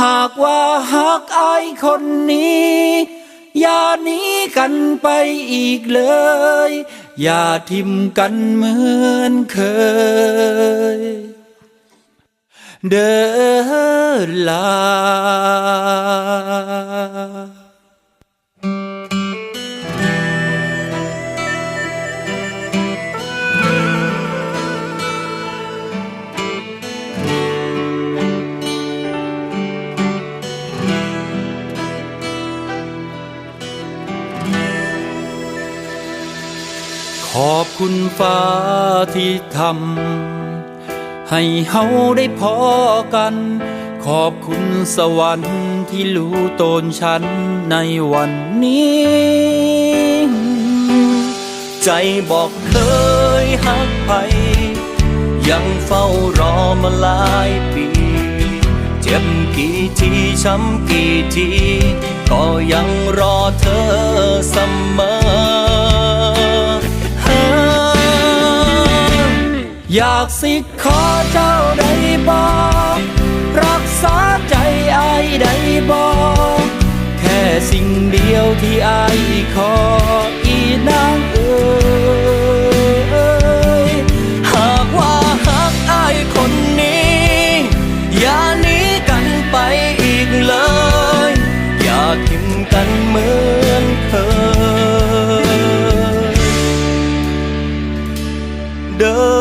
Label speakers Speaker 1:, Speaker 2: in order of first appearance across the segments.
Speaker 1: หากว่าหักอายคนนี้ อย่าหนีกันไปอีกเลย อย่าทิมกันเหมือนเคย เดินลา ขอบคุณฟ้าที่ทำให้เฮาได้พอกัน ขอบคุณสวรรค์ที่รู้ตนฉันในวันนี้ ใจบอกเคยหักไป ยังเฝ้ารอมาหลายปี เจ็บกี่ทีช้ำกี่ที ก็ยังรอเธอ อยากสิขอเจ้าได้บอกรักษาใจอายได้บอกแค่สิ่งเดียวที่อายขออีนางเอ๋ยหากว่าหักอายคนนี้ อย่าหนีกันไปอีกเลย อย่าทิ้งกันเหมือนเคยเดิน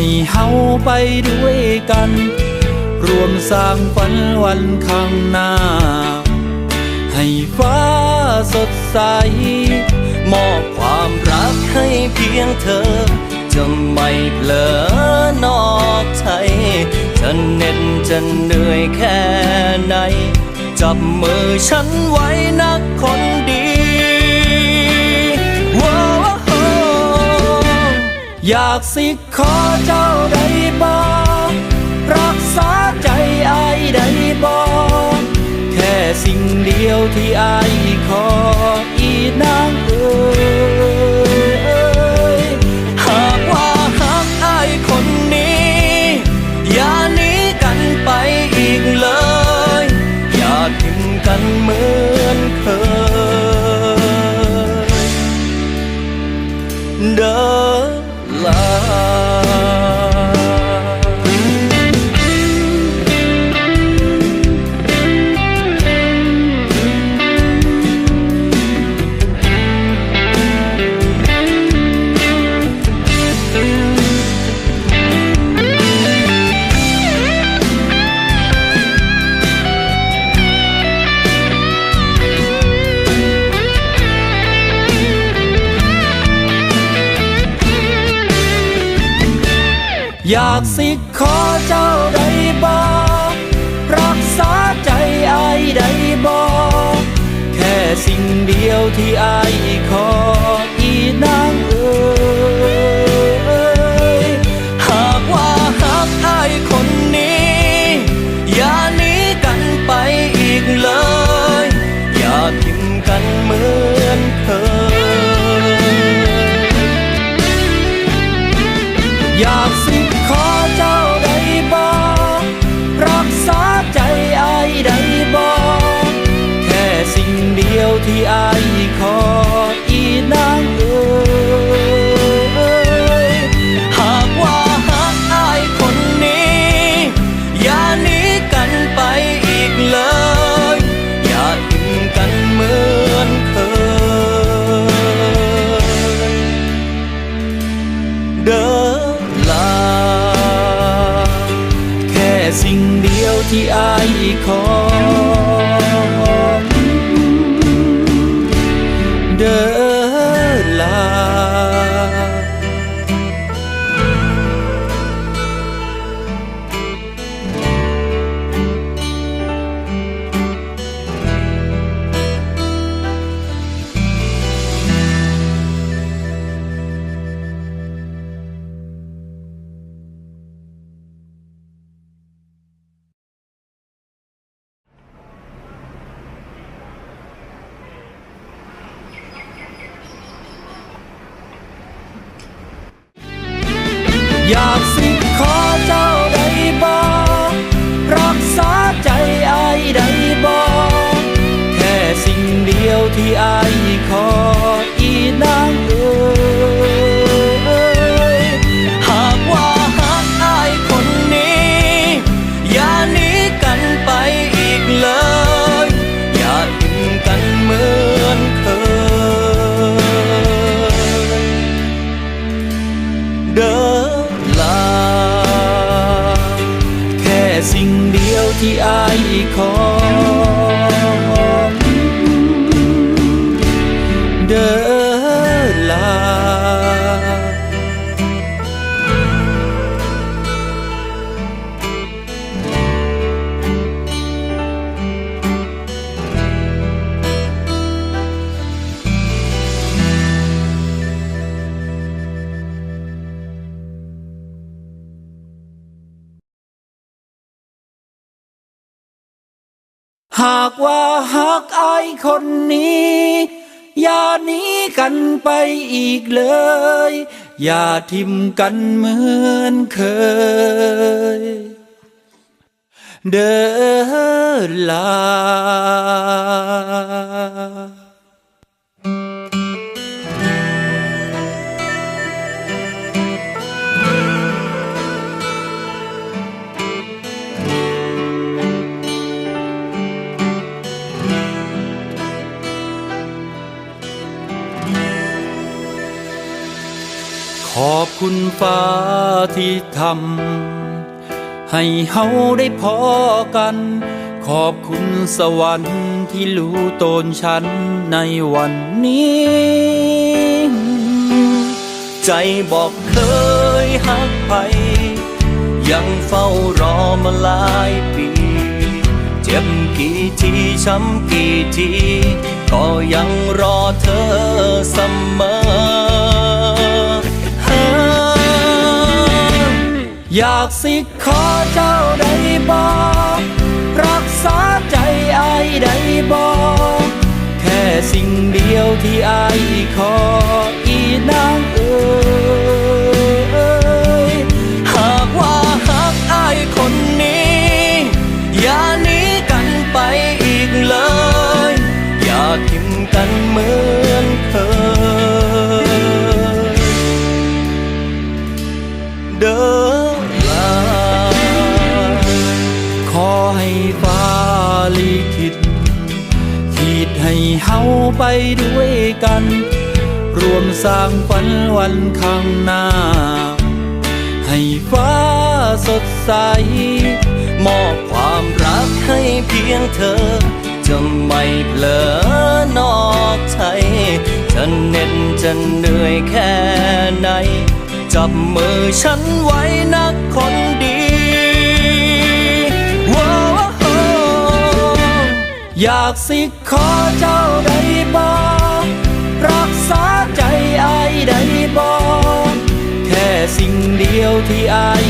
Speaker 1: ให้เฮาไปด้วยกัน รวมสร้างฝันวันข้างหน้า ให้ฟ้าสดใส มอบความรักให้เพียงเธอ จะไม่เผลอนอกใจจะเหน็ดจะเหนื่อยแค่ไหน จับมือฉันไว้นักคนดี อยากสิขอเจ้าได้บอกรักษาใจอายได้บอกแค่สิ่งเดียวที่อายข อยากสิขอเจ้าใด ที่อาย ขอากว่าหักอายคนนี้ อย่าหนีกันไปอีกเลย อย่าทิมกันเห
Speaker 2: มือนเคย
Speaker 1: เดินลา ขอบคุณฟ้าที่ทำให้เฮาได้พอกัน ขอบคุณสวรรค์ที่รู้ตนฉันในวันนี้
Speaker 2: ใจบอกเคยหักไป ยังเฝ้ารอมาหลายปี เจ็บกี่ทีช้ำกี่ที ก็ยังรอเธอเสมอ
Speaker 1: อยากสิขอเจ้าได้บอกรักษาใจไอ้ได้บอกแค่สิ่งเดียวที่ไอ้ขออีนางเอ๋ย ให้เฮาไปด้วยกัน รวมสร้างฝันวันข้างหน้า ให้ฟ้าสดใส
Speaker 2: มอบความรักให้เพียงเธอ จะไม่เผลอนอกใจจะเหน็ดจะเหนื่อยแค่ไหน จับมือฉันไว้นักคนดี
Speaker 1: อยากสิขอเจ้าได้บอกรักษาใจอายได้บอกแค่สิ่งเดียวที่อาย